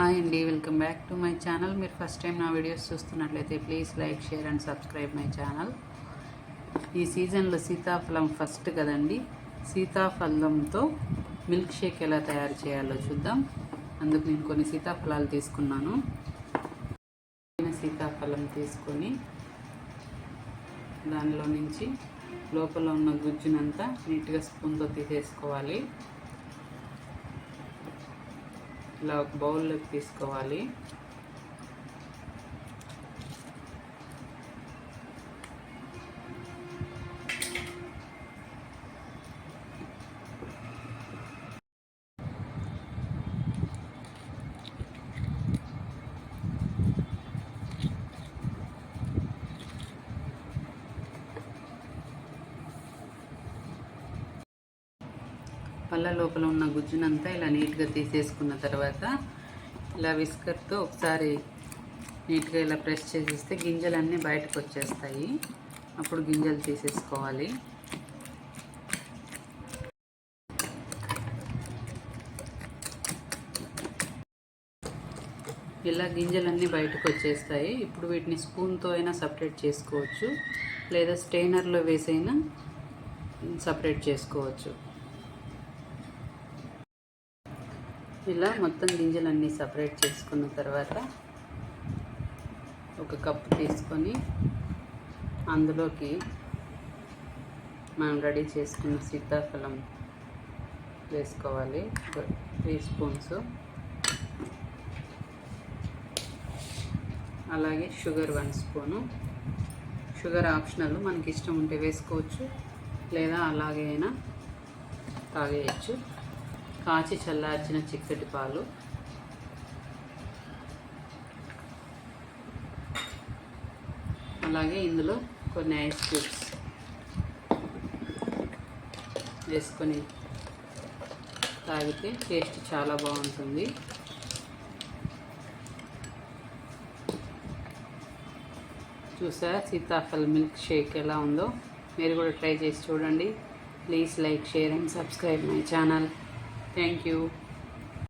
Hi అండి welcome back to my channel. మీరు first time నా వీడియోస్ చూస్తున్నట్లయితే please like share and subscribe my channel. ఈ సీజన్లో సీతాఫలం ఫస్ట్ కదండి. సీతాఫలంతో మిల్క్ షేక్ ఎలా తయారు చేయాలో చూద్దాం. అందుకు నేను కొన్ని సీతాఫలాలు తీసుకున్నాను. సీతాఫలం తీసుకొని దానిలో నుంచి లోపల ఉన్న గుజ్జునంతా నీట్గా స్పూన్తో తీసేసుకోవాలి. ఇలా ఒక బౌల్లోకి తీసుకోవాలి. పళ్ళ లోపల ఉన్న గుజ్జునంతా ఇలా నీట్గా తీసేసుకున్న తర్వాత ఇలా విస్కర్తో ఒకసారి నీట్గా ఇలా ప్రెస్ చేసేస్తే గింజలన్నీ బయటకు వచ్చేస్తాయి అప్పుడు గింజలు తీసేసుకోవాలి. ఇలా గింజలన్నీ బయటకు వచ్చేస్తాయి ఇప్పుడు వీటిని స్పూన్తో అయినా సపరేట్ చేసుకోవచ్చు. లేదా స్టెయినర్లో వేసైనా సపరేట్ చేసుకోవచ్చు. ఇలా మొత్తం గింజలన్నీ సపరేట్ చేసుకున్న తర్వాత ఒక కప్పు తీసుకొని అందులోకి మనం రెడీ చేసుకున్న సీతాఫలం వేసుకోవాలి. Three spoons. అలాగే sugar one spoon. Sugar optional మనకి ఇష్టం ఉంటే వేసుకోవచ్చు. లేదా అలాగే అయినా తాగేయచ్చు. కాచి చల్లార్చిన చిక్కటి పాలు. అలాగే ఇందులో కొన్ని ఐస్ క్యూబ్స్ వేసుకొని తాగితే టేస్ట్ చాలా బాగుంటుంది. చూసారా సీతాఫల్ మిల్క్ షేక్ ఎలా ఉందో? మీరు కూడా ట్రై చేసి చూడండి. Please like share and subscribe my channel. Thank you